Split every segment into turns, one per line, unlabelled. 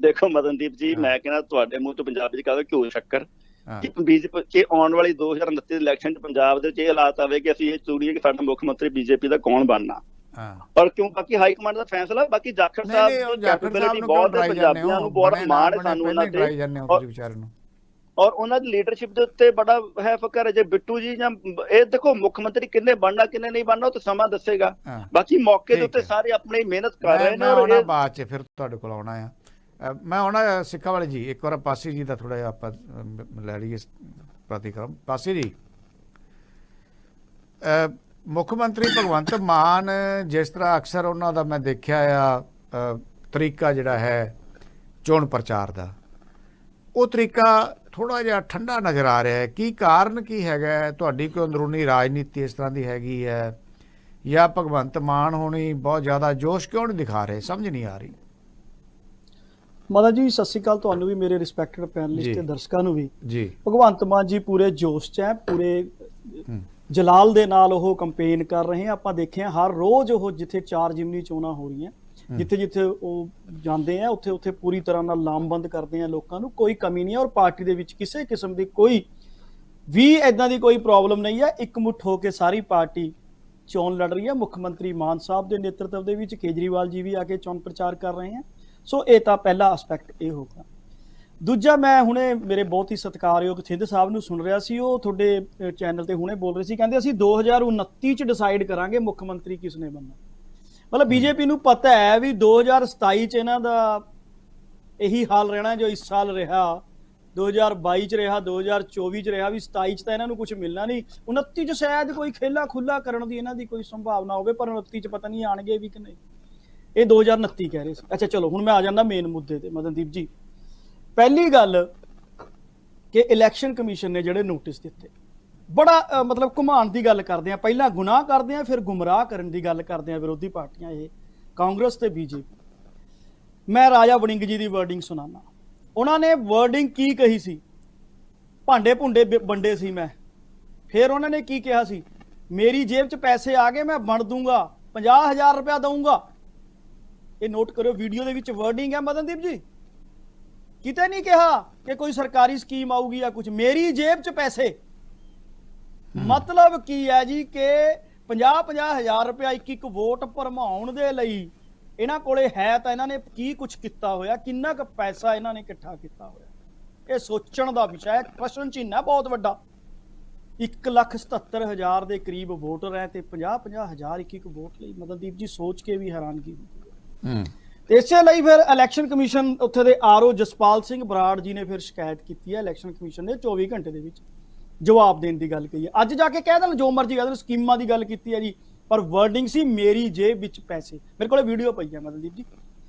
ਦੇਖੋ ਮਦਨਦੀਪ ਜੀ। ਮੈਂ ਕਹਿੰਦਾ ਤੁਹਾਡੇ ਮੂੰਹ ਤੋਂ ਪੰਜਾਬੀ ਚ ਕਹਾਂਗਾ ਘਿਓ ਸ਼ੱਕਰ? ਕਿ ਬੀਜੇਪੀ ਕਿ ਆਉਣ ਵਾਲੀ 2029 ਦੇ ਇਲੈਕਸ਼ਨ ਚ ਪੰਜਾਬ ਦੇ ਵਿੱਚ ਇਹ ਹਾਲਾਤ ਆਵੇ ਕਿ ਅਸੀਂ ਇਹ ਚੂੜੀਏ ਕਿ ਸਾਡਾ ਮੁੱਖ ਮੰਤਰੀ ਬੀਜੇਪੀ ਦਾ ਕੌਣ ਬਣਨਾ? ਪਰ ਕਿਉਂ? ਬਾਕੀ ਹਾਈ ਕਮਾਂਡ ਦਾ ਫੈਸਲਾ ਬਾਕੀ ਜਾਖੜ ਸਾਹਿਬ ਦੀ ਕੈਪੇਬਿਲਿਟੀ
ਨੂੰ
ਬਹੁਤ
ਕਿਉਂ
ਹੈ ਪੰਜਾਬੀਆਂ ਨੂੰ ਬਹੁਤ ਮਾਣ ਹੈ ਸਾਨੂੰ ਉਹਨਾਂ ਤੇ। ਔਰ- ਔਰ ਉਹਨਾਂ ਦੀ ਲੀਡਰਸ਼ਿਪ ਦੇ ਉੱਤੇ ਬੜਾ ਹੈ ਫਕਰ ਹੈ। ਜੇ ਬਿੱਟੂ ਜੀ ਜਾਂ ਇਹ ਦੇਖੋ ਮੁੱਖ ਮੰਤਰੀ ਕਿੰਨੇ ਬਣਨਾ ਕਿੰਨੇ ਨਹੀਂ ਬਣਨਾ ਉਹ ਤਾਂ ਸਮਾਂ ਦੱਸੇਗਾ। ਬਾਕੀ ਮੌਕੇ ਦੇ ਉੱਤੇ। ਸਾਰੇ ਆਪਣੀ ਮਿਹਨਤ ਕਰ ਰਹੇ ਨੇ ਔਰ ਇਹ
ਬਾਅਦ ਚ ਫਿਰ ਤੁਹਾਡੇ ਕੋਲ ਆਉਣਾ ਆ। ਮੈਂ ਆਉਣਾ ਸਿੱਖਾ ਵਾਲੇ ਜੀ, ਇੱਕ ਵਾਰ ਪਾਸੀ ਜੀ ਦਾ ਥੋੜਾ ਜਿਹਾ ਆਪਾਂ ਲੈ ਲਈਏ ਪ੍ਰਤੀਕਰਮ। ਪਾਸੀ ਜੀ ਮੁੱਖ ਮੰਤਰੀ ਭਗਵੰਤ ਮਾਨ, ਜਿਸ ਤਰ੍ਹਾਂ ਅਕਸਰ ਉਹਨਾਂ ਦਾ ਮੈਂ ਦੇਖਿਆ ਆ ਤਰੀਕਾ ਜਿਹੜਾ ਹੈ ਚੋਣ ਪ੍ਰਚਾਰ ਦਾ, ਉਹ ਤਰੀਕਾ ਥੋੜਾ ਜਿਹਾ ਠੰਡਾ ਨਜ਼ਰ ਆ ਰਿਹਾ ਹੈ। ਕੀ ਕਾਰਨ ਕੀ ਹੈਗਾ? ਤੁਹਾਡੀ ਕੋਈ ਅੰਦਰੂਨੀ ਰਾਜਨੀਤੀ ਇਸ ਤਰ੍ਹਾਂ ਦੀ ਹੈਗੀ ਹੈ? ਜਾਂ ਭਗਵੰਤ ਮਾਨ ਹੋਣੀ ਬਹੁਤ ਜ਼ਿਆਦਾ ਜੋਸ਼ ਕਿਉਂ ਨਹੀਂ ਦਿਖਾ ਰਹੇ? ਸਮਝ ਨਹੀਂ ਆ ਰਹੀ।
ਮਾਤਾ ਜੀ ਸਤਿ ਸ਼੍ਰੀ ਅਕਾਲ ਤੁਹਾਨੂੰ ਵੀ ਮੇਰੇ ਰਿਸਪੈਕਟਡ। ਪੈਨਲਿਸਟ ਤੇ ਦਰਸ਼ਕਾਂ ਨੂੰ ਵੀ।
ਜੀ।
ਭਗਵੰਤ ਮਾਨ ਜੀ ਪੂਰੇ ਜੋਸ਼ 'ਚ ਹੈ ਪੂਰੇ। ਜਲਾਲ ਦੇ ਨਾਲ ਉਹ ਕੰਪੇਨ ਕਰ ਰਹੇ ਆ ਆਪਾਂ ਦੇਖਿਆ ਹਰ ਰੋਜ਼ ਉਹ ਜਿੱਥੇ ਚਾਰ ਜਿਮਨੀ ਚੋਣਾਂ ਹੋ ਰਹੀਆਂ ਜਿੱਥੇ ਜਿੱਥੇ ਉਹ ਜਾਂਦੇ ਆ ਉੱਥੇ ਉੱਥੇ ਪੂਰੀ ਤਰ੍ਹਾਂ ਨਾਲ ਲਾਮਬੰਦ ਕਰਦੇ ਆ ਲੋਕਾਂ ਨੂੰ ਕੋਈ ਕਮੀ ਨਹੀਂ ਹੈ ਔਰ ਪਾਰਟੀ ਦੇ ਵਿੱਚ ਕਿਸੇ ਕਿਸਮ ਦੀ ਕੋਈ ਵੀ ਐਦਾਂ ਦੀ ਕੋਈ ਪ੍ਰੋਬਲਮ ਨਹੀਂ ਹੈ। ਇਕਮੁੱਠ ਹੋ ਕੇ ਸਾਰੀ ਪਾਰਟੀ ਚੋਣ ਲੜ ਰਹੀ ਹੈ। ਮੁੱਖ ਮੰਤਰੀ ਮਾਨ ਸਾਹਿਬ ਦੇ ਨੇਤਰਤਵ ਦੇ ਵਿੱਚ ਕੇਜਰੀਵਾਲ ਜੀ ਵੀ ਆ ਕੇ ਚੋਣ ਪ੍ਰਚਾਰ ਕਰ ਰਹੇ ਆ ਸੋ ਇਹ ਤਾਂ ਪਹਿਲਾ ਐਸਪੈਕਟ ਇਹ ਹੋਗਾ ਦੂਜਾ ਮੈਂ ਹੁਣੇ ਮੇਰੇ ਬਹੁਤ ਹੀ ਸਤਿਕਾਰਯੋਗ ਥਿੰਦ ਸਾਹਿਬ ਨੂੰ ਸੁਣ ਰਿਹਾ ਸੀ ਉਹ ਤੁਹਾਡੇ ਚੈਨਲ ਤੇ ਹੁਣੇ ਬੋਲ ਰਹੇ ਸੀ ਕਹਿੰਦੇ ਅਸੀਂ 2029 ਚ ਡਿਸਾਈਡ ਕਰਾਂਗੇ ਮੁੱਖ ਮੰਤਰੀ ਕਿਸ ਨੇ ਬਣਨਾ। ਮਤਲਬ ਬੀਜੇਪੀ ਨੂੰ ਪਤਾ ਹੈ ਵੀ 2027 ਚ ਇਹਨਾਂ ਦਾ ਇਹੀ ਹਾਲ ਰਹਿਣਾ ਜੋ ਇਸ ਸਾਲ ਰਿਹਾ 2022 ਚ ਰਿਹਾ 2024 ਚ ਰਿਹਾ ਵੀ 27 ਚ ਤਾਂ ਇਹਨਾਂ ਨੂੰ ਕੁਝ ਮਿਲਣਾ ਨਹੀਂ। 29 ਚ ਸ਼ਾਇਦ ਕੋਈ ਖੇਲਾ ਖੁੱਲਾ ਕਰਨ ਦੀ ਇਹਨਾਂ ਦੀ ਕੋਈ ਸੰਭਾਵਨਾ ਹੋਵੇ ਪਰ 29 ਚ ਪਤਾ ਨਹੀਂ ਆਣਗੇ ਵੀ ਕਿ ਨਹੀਂ। ਇਹ 2029 ਕਹਿ ਰਹੇ ਸੀ। ਅੱਛਾ, ਚਲੋ, ਹੁਣ ਮੈਂ ਆ ਜਾਂਦਾ ਮੇਨ ਮੁੱਦੇ ਤੇ, ਮਦਨਦੀਪ ਜੀ। ਪਹਿਲੀ ਗੱਲ ਕਿ ਇਲੈਕਸ਼ਨ ਕਮਿਸ਼ਨ ਨੇ ਜਿਹੜੇ ਨੋਟਿਸ ਦਿੱਤੇ, ਬੜਾ ਮਤਲਬ ਘੁਮਾਉਣ ਦੀ ਗੱਲ ਕਰਦੇ ਆ। ਪਹਿਲਾਂ ਗੁਨਾਹ ਕਰਦੇ ਆ, ਫਿਰ ਗੁੰਮਰਾਹ ਕਰਨ ਦੀ ਗੱਲ ਕਰਦੇ ਆ ਵਿਰੋਧੀ ਪਾਰਟੀਆਂ ਇਹ, ਕਾਂਗਰਸ ਤੇ ਬੀਜੇਪੀ। ਮੈਂ ਰਾਜਾ ਵੜਿੰਗ ਜੀ ਦੀ ਵਰਡਿੰਗ ਸੁਣਾਣਾ ਉਹਨਾਂ ਨੇ ਵਰਡਿੰਗ ਕੀ ਕਹੀ ਸੀ? ਭਾਂਡੇ ਭੁੰਡੇ ਵੰਡੇ ਸੀ ਮੈਂ। ਫਿਰ ਉਹਨਾਂ ਨੇ ਕੀ ਕਿਹਾ ਸੀ? ਮੇਰੀ ਜੇਬ 'ਚ ਪੈਸੇ ਆ ਗਏ, ਮੈਂ ਵੰਡ ਦੂੰਗਾ 50000 ਰੁਪਇਆ ਦਊਂਗਾ। ਇਹ ਨੋਟ ਕਰਿਓ ਵੀਡੀਓ ਦੇ ਵਿੱਚ ਵਰਡਿੰਗ ਹੈ ਮਦਨਦੀਪ ਜੀ। ਕਿਤੇ ਨਹੀਂ ਕਿਹਾ ਕਿ ਕੋਈ ਸਰਕਾਰੀ ਸਕੀਮ ਆਊਗੀ ਜਾਂ ਕੁਝ ਮੇਰੀ ਜੇਬ 'ਚ ਪੈਸੇ। ਮਤਲਬ ਕੀ ਹੈ ਜੀ ਕਿ 50 ਹਜ਼ਾਰ ਰੁਪਇਆ ਇੱਕ ਇੱਕ ਵੋਟ ਭਰਮਾਉਣ ਦੇ ਲਈ ਇਹਨਾਂ ਕੋਲੇ ਹੈ ਤਾਂ ਇਹਨਾਂ ਨੇ ਕੀ ਕੁਝ ਕੀਤਾ ਹੋਇਆ ਕਿੰਨਾ ਕੁ ਪੈਸਾ ਇਹਨਾਂ ਨੇ ਇਕੱਠਾ ਕੀਤਾ ਹੋਇਆ। ਇਹ ਸੋਚਣ ਦਾ ਵਿਸ਼ਾ ਹੈ ਪ੍ਰਸ਼ਨ ਚਿੰਨ੍ਹ ਹੈ ਬਹੁਤ ਵੱਡਾ। 177000 ਦੇ ਕਰੀਬ ਵੋਟਰ ਹੈ ਤੇ 50 ਹਜ਼ਾਰ ਇੱਕ ਇੱਕ ਵੋਟ ਲਈ। ਮਦਨਦੀਪ ਜੀ ਸੋਚ ਕੇ ਵੀ ਹੈਰਾਨਗੀ ਹੁੰਦੀ ਤੇ ਇਸੇ ਲਈ ਫਿਰ ਇਲੈਕਸ਼ਨ ਕਮਿਸ਼ਨ ਉੱਥੇ ਦੇ ਆਰਓ ਜਸਪਾਲ ਸਿੰਘ ਬਰਾੜ ਜੀ ਨੇ ਫਿਰ ਸ਼ਿਕਾਇਤ ਕੀਤੀ ਹੈ ਇਲੈਕਸ਼ਨ ਕਮਿਸ਼ਨ ਨੇ 24 ਘੰਟੇ ਦੇ ਵਿੱਚ ਜਵਾਬ ਦੇਣ ਦੀ ਗੱਲ ਕਹੀ ਹੈ। ਅੱਜ ਜਾ ਕੇ ਕਹਿ ਦੇਣ ਜੋ ਮਰਜ਼ੀ ਕਹਿ ਦੇਣ ਸਕੀਮਾਂ ਦੀ ਗੱਲ ਕੀਤੀ ਹੈ ਜੀ ਪਰ ਵਰਡਿੰਗ ਸੀ ਮੇਰੀ ਜੇਬ ਵਿੱਚ ਪੈਸੇ। ਮੇਰੇ ਕੋਲੇ ਵੀਡੀਓ ਪਈ ਹੈ ਮਦਨਦੀਪ ਜੀ।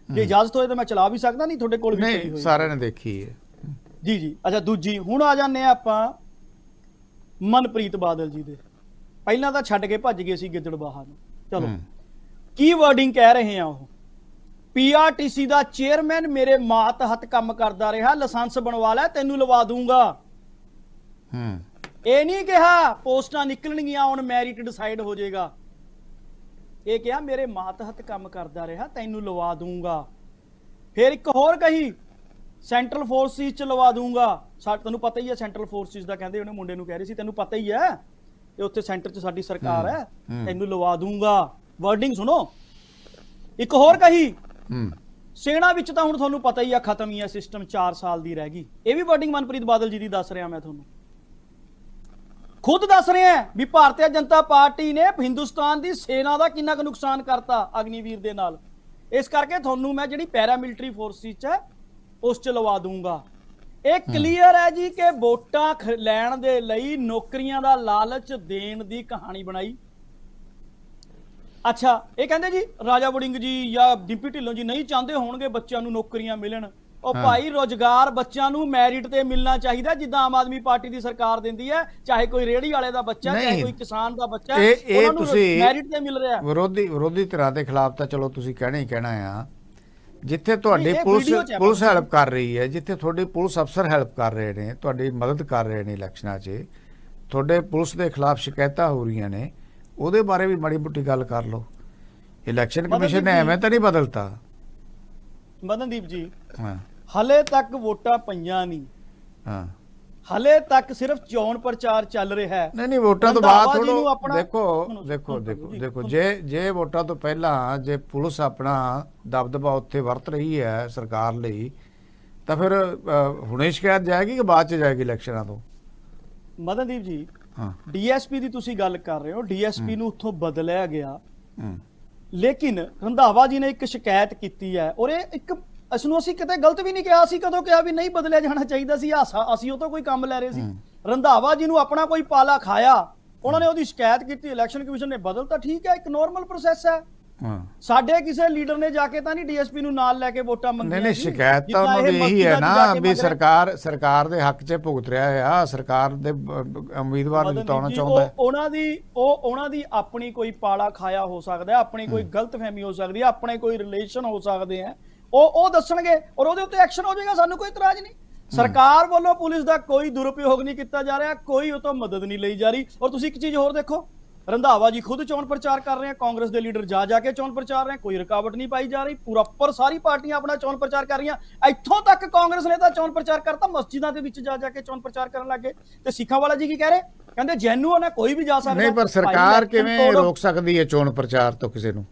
ਜੇ ਇਜਾਜ਼ਤ ਹੋਏ ਤਾਂ ਮੈਂ ਚਲਾ ਵੀ ਸਕਦਾ ਨਹੀਂ ਤੁਹਾਡੇ ਕੋਲ ਵੀ
ਨਹੀਂ ਸਾਰਿਆਂ ਨੇ ਦੇਖੀ ਹੈ।
ਜੀ ਜੀ। ਅੱਛਾ ਦੂਜੀ ਹੁਣ ਆ ਜਾਂਦੇ ਆ ਆਪਾਂ ਮਨਪ੍ਰੀਤ ਬਾਦਲ ਜੀ ਦੇ। ਪਹਿਲਾਂ ਤਾਂ ਛੱਡ ਕੇ ਭੱਜ ਗਏ ਸੀ ਗਿੱਦੜਬਾਹਾ ਨੂੰ। ਚਲੋ। ਕੀ ਵਰਡਿੰਗ ਕਹਿ ਰਹੇ ਆ ਉਹ? ਪੀਆਰਟੀਸੀ ਦਾ ਚੇਅਰਮੈਨ ਮੇਰੇ ਮਾਤਹਤ ਕੰਮ ਕਰਦਾ ਰਿਹਾ ਲਾਇਸੈਂਸ ਬਣਵਾ ਲੈ ਤੈਨੂੰ ਲਵਾ ਦੂੰਗਾ।
ਹੂੰ।
ਇਹ ਨਹੀਂ ਕਿਹਾ ਪੋਸਟਾਂ ਨਿਕਲਣਗੀਆਂ ਹੁਣ ਮੈਰਿਟ ਡਿਸਾਈਡ ਹੋ ਜਾਏਗਾ। ਇਹ ਕਿਹਾ ਮੇਰੇ ਮਾਤਹਤ ਕੰਮ ਕਰਦਾ ਰਿਹਾ ਤੈਨੂੰ ਲਵਾ ਦੂੰਗਾ। ਫਿਰ ਇੱਕ ਹੋਰ ਕਹੀ ਸੈਂਟਰਲ ਫੋਰਸਿਸ ਚ ਲਵਾ ਦੂੰਗਾ। ਤੈਨੂੰ ਪਤਾ ਹੀ ਹੈ ਸੈਂਟਰਲ ਫੋਰਸਿਸ ਦਾ ਕਹਿੰਦੇ ਉਹਨੇ ਮੁੰਡੇ ਨੂੰ ਕਹਿ ਰਹੀ ਸੀ ਤੈਨੂੰ ਪਤਾ ਹੀ ਹੈ ਇਹ ਉੱਥੇ ਸੈਂਟਰ 'ਚ ਸਾਡੀ ਸਰਕਾਰ ਹੂੰ। ਤੈਨੂੰ ਲਵਾ ਦੂੰਗਾ। ਵਰਡਿੰਗ ਸੁਣੋ। ਇੱਕ ਹੋਰ ਕਹੀ
ਹੂੰ
ਸੇਨਾ ਵਿੱਚ ਤਾਂ ਹੁਣ ਤੁਹਾਨੂੰ ਪਤਾ ਹੀ ਆ ਖਤਮ ਹੀ ਆ ਸਿਸਟਮ 4 ਸਾਲ ਦੀ ਰਹਿ ਗਈ। ਇਹ ਵੀ ਵਰਡਿੰਗ ਮਨਪ੍ਰੀਤ ਬਾਦਲ ਜੀ ਦੀ ਦੱਸ ਰਿਹਾ ਮੈਂ ਤੁਹਾਨੂੰ। ਖੁਦ ਦੱਸ ਰਿਹਾ ਵੀ ਭਾਰਤੀ ਜਨਤਾ ਪਾਰਟੀ ਨੇ ਹਿੰਦੁਸਤਾਨ ਦੀ ਸੇਨਾ ਦਾ ਕਿੰਨਾ ਕੁ ਨੁਕਸਾਨ ਕਰਤਾ ਅਗਨੀਵੀਰ ਦੇ ਨਾਲ। ਇਸ ਕਰਕੇ ਤੁਹਾਨੂੰ ਮੈਂ ਜਿਹੜੀ ਪੈਰਾਮਿਲਟਰੀ ਫੋਰਸਿਸ ਚ ਉਸ ਚ ਲਵਾ ਦੂੰਗਾ ਇਹ ਕਲੀਅਰ ਹੈ ਜੀ ਕਿ ਵੋਟਾਂ ਲੈਣ ਦੇ ਲਈ ਨੌਕਰੀਆਂ ਦਾ ਲਾਲਚ ਦੇਣ ਦੀ ਕਹਾਣੀ ਬਣਾਈ। ਅੱਛਾ ਇਹ ਕਹਿੰਦੇ ਜੀ ਰਾਜਾ ਵੜਿੰਗ ਜੀ ਜਾਂ ਡਿੰਪੀ ਢਿੱਲੋਂ ਜੀ ਨਹੀਂ ਚਾਹੁੰਦੇ ਹੋਣਗੇ ਬੱਚਿਆਂ ਨੂੰ ਨੌਕਰੀਆਂ ਮਿਲਣ ਉਹ। ਭਾਈ ਰੋਜ਼ਗਾਰ ਬੱਚਿਆਂ ਨੂੰ ਮੈਰਿਟ ਤੇ ਮਿਲਣਾ ਚਾਹੀਦਾ ਜਿੱਦਾਂ ਆਮ ਆਦਮੀ ਪਾਰਟੀ ਦੀ ਸਰਕਾਰ ਦਿੰਦੀ ਹੈ ਚਾਹੇ ਕੋਈ ਰੇਹੜੀ ਵਾਲੇ ਦਾ ਬੱਚਾ ਚਾਹੇ। ਕੋਈ ਕਿਸਾਨ ਦਾ ਬੱਚਾ ਉਹਨਾਂ ਨੂੰ ਮੈਰਿਟ ਤੇ ਮਿਲ ਰਿਹਾ
ਵਿਰੋਧੀ ਵਿਰੋਧੀ ਧਿਰਾਂ ਦੇ ਖਿਲਾਫ ਤਾਂ ਚਲੋ ਤੁਸੀਂ ਕਹਿਣਾ ਹੀ ਕਹਿਣਾ ਆ ਜਿੱਥੇ ਤੁਹਾਡੀ ਪੁਲਿਸ ਪੁਲਿਸ। ਹੈਲਪ ਕਰ ਰਹੀ ਹੈ ਜਿੱਥੇ ਤੁਹਾਡੀ ਪੁਲਿਸ ਅਫਸਰ ਹੈਲਪ ਕਰ ਰਹੇ ਨੇ ਤੁਹਾਡੀ ਮਦਦ ਕਰ ਰਹੇ ਨੇ ਇਲੈਕਸ਼ਨਾਂ 'ਚ ਤੁਹਾਡੇ ਪੁਲਿਸ ਦੇ ਖਿਲਾਫ ਸ਼ਿਕਾਇਤਾਂ ਹੋ ਰਹੀਆਂ ਨੇ ਉਹਦੇ ਬਾਰੇ ਵੀ ਮਾੜੀ ਮੋਟੀ ਗੱਲ ਕਰ ਲਓ। ਇਲੈਕਸ਼ਨ ਕਮਿਸ਼ਨ ਨੇ ਐਵੇਂ ਤਾਂ ਨਹੀਂ ਬਦਲਤਾ।
ਮਦਨਦੀਪ ਜੀ
ਹਾਂ।
ਹਲੇ ਤੱਕ ਵੋਟਾਂ ਪਈਆਂ ਨਹੀਂ।
ਹਾਂ।
ਹਲੇ ਤੱਕ ਸਿਰਫ ਚੋਣ ਪ੍ਰਚਾਰ ਚੱਲ ਰਿਹਾ ਹੈ।
ਨਹੀਂ ਨਹੀਂ ਵੋਟਾਂ ਤੋਂ ਬਾਅਦ ਥੋੜੋ ਦੇਖੋ ਦੇਖੋ ਦੇਖੋ ਦੇਖੋ। ਜੇ ਜੇ ਵੋਟਾਂ ਤੋਂ ਪਹਿਲਾਂ ਜੇ ਪੁਲਿਸ ਆਪਣਾ ਦਬਦਬਾ ਉੱਥੇ ਵਰਤ ਰਹੀ ਹੈ ਸਰਕਾਰ ਲਈ ਤਾਂ ਫਿਰ ਹੁਣੇ ਸ਼ਿਕਾਇਤ ਜਾਏਗੀ ਕਿ ਬਾਅਦ ਚ ਜਾਏਗੀ ਇਲੈਕਸ਼ਨਾਂ ਤੋਂ?
ਮਦਨਦੀਪ ਜੀ
ਹਾਂ
ਡੀਐਸਪੀ ਦੀ ਤੁਸੀਂ ਗੱਲ ਕਰ ਰਹੇ ਹੋ ਡੀਐਸਪੀ ਨੂੰ ਉੱਥੋਂ ਬਦਲਿਆ ਗਿਆ। ਲੇਕਿਨ ਰੰਧਾਵਾ ਜੀ ਨੇ ਇੱਕ ਸ਼ਿਕਾਇਤ ਕੀਤੀ ਹੈ ਔਰ ਇਹ ਇੱਕ ਇਸ ਨੂੰ ਅਸੀਂ ਕਿਤੇ ਗਲਤ ਵੀ ਨਹੀਂ ਕਿਹਾ ਅਸੀਂ ਕਦੋਂ ਕਿਹਾ ਵੀ ਨਹੀਂ ਬਦਲਿਆ ਜਾਣਾ ਚਾਹੀਦਾ ਸੀ ਹਾਸਾ ਅਸੀਂ ਉਹ ਤੋਂ ਕੋਈ ਕੰਮ ਲੈ ਰਹੇ ਸੀ। ਰੰਧਾਵਾ ਜੀ ਨੂੰ ਆਪਣਾ ਕੋਈ ਪਾਲਾ ਖਾਇਆ ਉਹਨਾਂ ਨੇ ਉਹਦੀ ਸ਼ਿਕਾਇਤ ਕੀਤੀ ਇਲੈਕਸ਼ਨ ਕਮਿਸ਼ਨ ਨੇ ਬਦਲ ਤਾਂ ਠੀਕ ਹੈ ਇੱਕ ਨਾਰਮਲ ਪ੍ਰੋਸੈਸ ਹੈ।
ਹਾਂ।
ਸਾਡੇ ਕਿਸੇ ਲੀਡਰ ਨੇ ਜਾ ਕੇ ਤਾਂ ਨਹੀਂ ਡੀਐਸਪੀ ਨੂੰ ਨਾਲ ਲੈ ਕੇ ਵੋਟਾਂ ਮੰਗੀਆਂ
ਨਹੀਂ ਨਹੀਂ। ਸ਼ਿਕਾਇਤ ਤਾਂ ਉਹਨਾਂ ਦੀ
ਇਹ
ਹੈ ਨਾ ਵੀ ਸਰਕਾਰ ਸਰਕਾਰ ਦੇ ਹੱਕ 'ਚ ਭੁਗਤ ਰਿਹਾ ਆ ਸਰਕਾਰ ਦੇ ਉਮੀਦਵਾਰ ਨੂੰ ਜਿਤਾਉਣਾ ਚਾਹੁੰਦਾ ਹੈ।
ਉਹ- ਉਹਨਾਂ ਦੀ ਉਹ ਉਹਨਾਂ ਦੀ ਆਪਣੀ ਕੋਈ ਪਾਲਾ ਖਾਇਆ ਹੋ ਸਕਦਾ ਹੈ ਆਪਣੀ ਕੋਈ ਗਲਤਫਹਿਮੀ ਹੋ ਸਕਦੀ ਹੈ ਆਪਣੇ ਕੋਈ ਰਿਲੇਸ਼ਨ ਹੋ ਸਕਦੇ ਹੈ। ਉਹ ਉਹ ਦੱਸਣਗੇ ਔਰ ਉਹਦੇ ਉੱਤੇ ਐਕਸ਼ਨ ਹੋ ਜਾਏਗਾ ਸਾਨੂੰ ਕੋਈ ਇਤਰਾਜ਼ ਨਹੀਂ। ਸਰਕਾਰ ਵੱਲੋਂ ਪੁਲਿਸ ਦਾ ਕੋਈ ਦੁਰਉਪਯੋਗ ਨਹੀਂ ਕੀਤਾ ਜਾ ਰਿਹਾ ਕੋਈ ਉਹ ਤੋਂ ਮਦਦ ਨਹੀਂ ਲਈ ਜਾ ਰਹੀ। ਔਰ ਤੁਸੀਂ ਇੱਕ ਚੀਜ਼ ਹੋਰ ਦੇਖੋ ਰੰਧਾਵਾ ਜੀ ਖੁਦ ਚੋਣ ਪ੍ਰਚਾਰ ਕਰ ਰਹੇ ਆ ਕਾਂਗਰਸ ਦੇ ਲੀਡਰ ਜਾ ਜਾ ਕੇ ਚੋਣ ਪ੍ਰਚਾਰ ਰਹੇ ਆ ਕੋਈ ਰੁਕਾਵਟ ਨਹੀਂ ਪਾਈ ਜਾ ਰਹੀ ਪ੍ਰੋਪਰ ਸਾਰੀ ਪਾਰਟੀਆਂ ਆਪਣਾ ਚੋਣ ਪ੍ਰਚਾਰ ਕਰ ਰਹੀਆਂ। ਇੱਥੋਂ ਤੱਕ ਕਾਂਗਰਸ ਨੇ ਤਾਂ ਚੋਣ ਪ੍ਰਚਾਰ ਕਰਤਾ ਮਸਜਿਦਾਂ ਦੇ ਵਿੱਚ ਜਾ ਜਾ ਕੇ ਚੋਣ ਪ੍ਰਚਾਰ ਕਰਨ ਲੱਗੇ ਤੇ ਸਿੱਖਾਂ ਵਾਲਾ ਜੀ ਕੀ ਕਹਿ ਰਹੇ? ਕਹਿੰਦੇ ਜੈਨੂਅਨ ਹੈ ਕੋਈ ਵੀ ਜਾ ਸਕਦਾ।
ਨਹੀਂ ਪਰ ਸਰਕਾਰ ਕਿਵੇਂ ਰੋਕ ਸਕਦੀ ਹੈ ਚੋਣ ਪ੍ਰਚਾਰ ਤੋਂ ਕਿਸੇ ਨੂੰ?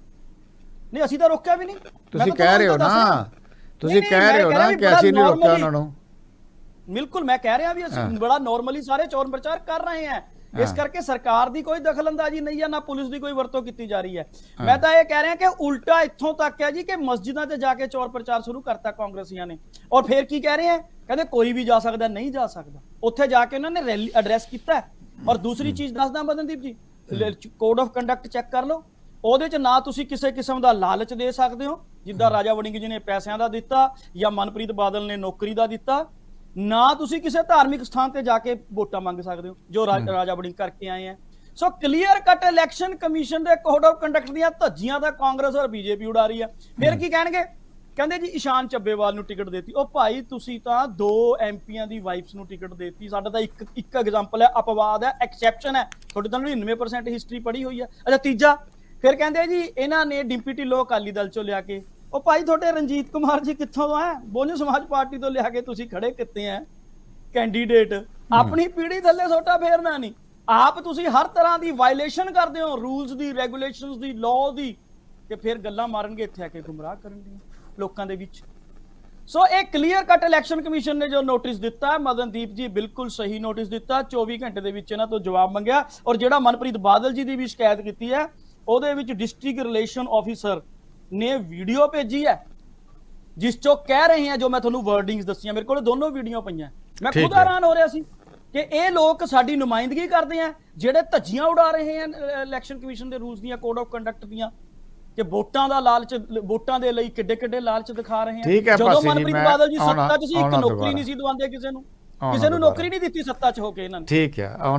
ਨਹੀਂ ਅਸੀਂ ਤਾਂ ਰੋਕਿਆ ਵੀ ਨਹੀਂ।
ਤੁਸੀਂ ਕਹਿ ਰਹੇ ਹੋ ਨਾ। ਤੁਸੀਂ ਕਹਿ ਰਹੇ ਹੋ ਨਾ ਕਿ ਅਸੀਂ ਨਹੀਂ ਰੋਕਿਆ ਉਹਨਾਂ ਨੂੰ।
ਬਿਲਕੁਲ ਮੈਂ ਕਹਿ ਰਿਹਾ ਵੀ ਅਸੀਂ। ਬੜਾ ਨਾਰਮਲੀ ਸਾਰੇ ਚੋਣ ਪ੍ਰਚਾਰ ਕਰ ਰਹੇ ਹਾਂ। ਇਸ। ਕਰਕੇ ਸਰਕਾਰ ਦੀ ਕੋਈ ਦਖਲਅੰਦਾਜ਼ੀ ਨਹੀਂ ਹੈ ਨਾ ਪੁਲਿਸ ਦੀ ਕੋਈ ਵਰਤੋਂ ਕੀਤੀ ਜਾ ਰਹੀ ਹੈ। ਮੈਂ ਤਾਂ ਇਹ ਕਹਿ ਰਿਹਾ ਕਿ ਉਲਟਾ ਇੱਥੋਂ ਤੱਕ ਹੈ ਜੀ ਕਿ ਮਸਜਿਦਾਂ 'ਚ ਜਾ ਕੇ ਚੋਣ ਪ੍ਰਚਾਰ ਸ਼ੁਰੂ ਕਰਤਾ ਕਾਂਗਰਸੀਆਂ ਨੇ। ਔਰ ਫਿਰ ਕੀ ਕਹਿ ਰਹੇ ਹੈ? ਕਹਿੰਦੇ ਕੋਈ ਵੀ ਜਾ ਸਕਦਾ ਨਹੀਂ ਜਾ ਸਕਦਾ। ਉੱਥੇ ਜਾ ਕੇ ਉਹਨਾਂ ਨੇ ਰੈਲੀ ਐਡਰੈਸ ਕੀਤਾ। ਔਰ ਦੂਸਰੀ ਚੀਜ਼ ਦੱਸਦਾ ਮਦਨਦੀਪ ਜੀ ਕੋਡ ਆਫ ਕੰਡਕਟ ਚੈੱਕ ਕਰ ਲਓ। ਉਹਦੇ 'ਚ ਨਾ ਤੁਸੀਂ ਕਿਸੇ ਕਿਸਮ ਦਾ ਲਾਲਚ ਦੇ ਸਕਦੇ ਹੋ ਜਿੱਦਾਂ ਰਾਜਾ ਵੜਿੰਗ ਜੀ ਨੇ ਪੈਸਿਆਂ ਦਾ ਦਿੱਤਾ ਜਾਂ ਮਨਪ੍ਰੀਤ ਬਾਦਲ ਨੇ ਨੌਕਰੀ ਦਾ ਦਿੱਤਾ। ਨਾ ਤੁਸੀਂ ਕਿਸੇ ਧਾਰਮਿਕ ਸਥਾਨ ਤੇ ਜਾ ਕੇ ਵੋਟਾਂ ਮੰਗ ਸਕਦੇ ਹੋ ਜੋ ਰਾਜਾ ਵੜਿੰਗ ਕਰਕੇ ਆਏ ਆ। So clear cut election commission ਦੇ ਕੋਡ ਆਫ ਕੰਡਕਟ ਦੀਆਂ ਧੱਜੀਆਂ ਤਾਂ ਕਾਂਗਰਸ ਔਰ ਬੀਜੇਪੀ ਉਡਾ ਰਹੀ ਆ। ਫਿਰ ਕੀ ਕਹਿਣਗੇ? ਕਹਿੰਦੇ ਜੀ ਇਸ਼ਾਨ ਚੱਬੇਵਾਲ ਨੂੰ ਟਿਕਟ ਦੇਤੀ। ਉਹ ਭਾਈ ਤੁਸੀਂ ਤਾਂ ਦੋ ਐਮਪੀਆਂ ਦੀ ਵਾਈਫਸ ਨੂੰ ਟਿਕਟ ਦੇਤੀ। ਸਾਡਾ ਤਾਂ ਇੱਕ ਇੱਕ ਐਗਜ਼ਾਮਪਲ ਹੈ ਅਪਵਾਦ ਹੈ ਐਕਸੈਪਸ਼ਨ ਹੈ। ਤੁਹਾਡੀ ਤਾਂ 99% ਹਿਸਟਰੀ ਪੜ੍ਹੀ ਹੋਈ ਹੈ। ਅੱਛਾ ਤੀਜਾ ਫਿਰ ਕਹਿੰਦੇ ਜੀ ਇਹਨਾਂ ਨੇ ਡਿੰਪੀ ਢਿੱਲੋਂ ਅਕਾਲੀ ਦਲ ਚੋਂ ਲਿਆ ਕੇ ਉਹ ਭਾਈ ਤੁਹਾਡੇ ਰਣਜੀਤ ਕੁਮਾਰ ਜੀ ਕਿੱਥੋਂ ਆ ਬਹੁਜਨ ਸਮਾਜ ਪਾਰਟੀ ਤੋਂ ਲਿਆ ਕੇ ਤੁਸੀਂ ਖੜੇ ਕਿੱਤੇ ਆ ਕੈਂਡੀਡੇਟ ਆਪਣੀ ਪੀੜੀ ਥੱਲੇ ਸੋਟਾ ਫੇਰਨਾ ਨਹੀਂ। ਆਪ ਤੁਸੀਂ ਹਰ ਤਰ੍ਹਾਂ ਦੀ ਵਾਇਲੇਸ਼ਨ ਕਰਦੇ ਹੋ ਰੂਲਸ ਦੀ ਰੈਗੂਲੇਸ਼ਨਸ ਦੀ ਲਾਅ ਦੀ ਤੇ ਫਿਰ ਗੱਲਾਂ ਮਾਰਨਗੇ ਇੱਥੇ ਆ ਕੇ ਗੁੰਮਰਾਹ ਕਰਨਗੇ ਲੋਕਾਂ ਦੇ ਵਿੱਚ। ਸੋ ਇਹ ਕਲੀਅਰ ਕੱਟ ਇਲੈਕਸ਼ਨ ਕਮਿਸ਼ਨ ਨੇ ਜੋ ਨੋਟਿਸ ਦਿੱਤਾ ਮਦਨਦੀਪ ਜੀ ਬਿਲਕੁਲ ਸਹੀ ਨੋਟਿਸ ਦਿੱਤਾ 24 ਘੰਟੇ ਦੇ ਵਿੱਚ ਇਹਨਾਂ ਤੋਂ ਜਵਾਬ ਮੰਗਿਆ ਔਰ ਜਿਹੜਾ ਮਨਪ੍ਰੀਤ ਬਾਦਲ ਜੀ ਦੀ ਵੀ ਸ਼ਿਕਾਇਤ ਕੀਤੀ ਹੈ ਉਹਦੇ ਵਿੱਚ ਡਿਸਟ੍ਰਿਕਟ ਰਿਲੇਸ਼ਨ ਆਫੀਸਰ ਨੇ ਵੀਡੀਓ ਭੇਜੀ ਹੈ ਜਿਸ ਚੋਂ ਕਹਿ ਰਹੇ ਆ ਜੋ ਮੈਂ ਤੁਹਾਨੂੰ ਵਰਡਿੰਗਸ ਦੱਸੀਆਂ ਮੇਰੇ ਕੋਲ ਦੋਨੋਂ ਵੀਡੀਓ ਪਈਆਂ ਮੈਂ ਖੁਦ। ਹੈਰਾਨ ਹੋ ਰਿਹਾ ਸੀ ਕਿ ਇਹ ਲੋਕ ਸਾਡੀ ਨੁਮਾਇੰਦਗੀ ਕਰਦੇ ਆ ਜਿਹੜੇ ਧੱਜੀਆਂ ਉਡਾ ਰਹੇ ਆ ਇਲੈਕਸ਼ਨ ਕਮਿਸ਼ਨ ਦੇ ਰੂਲਸ ਦੀਆਂ ਕੋਡ ਆਫ ਕੰਡਕਟ ਦੀਆਂ ਕਿ ਵੋਟਾਂ ਦਾ ਲਾਲਚ ਵੋਟਾਂ ਦੇ ਲਈ ਕਿੱਡੇ ਕਿੱਡੇ ਲਾਲਚ ਦਿਖਾ ਰਹੇ ਆ ਜਦੋਂ ਮਨਪ੍ਰੀਤ ਬਾਦਲ ਜੀ ਸੱਤਾ 'ਚ ਸੀ ਇੱਕ ਨੌਕਰੀ। ਨਹੀਂ ਸੀ ਦਵਾਉਂਦੇ ਕਿਸੇ ਨੂੰ ਕਿਸੇ ਨੂੰ। ਨੌਕਰੀ ਨਹੀਂ ਦਿੱਤੀ ਸੱਤਾ 'ਚ ਹੋ ਕੇ ਇਹਨਾਂ ਨੇ
ਠੀਕ ਹੈ ਆਉਣਾ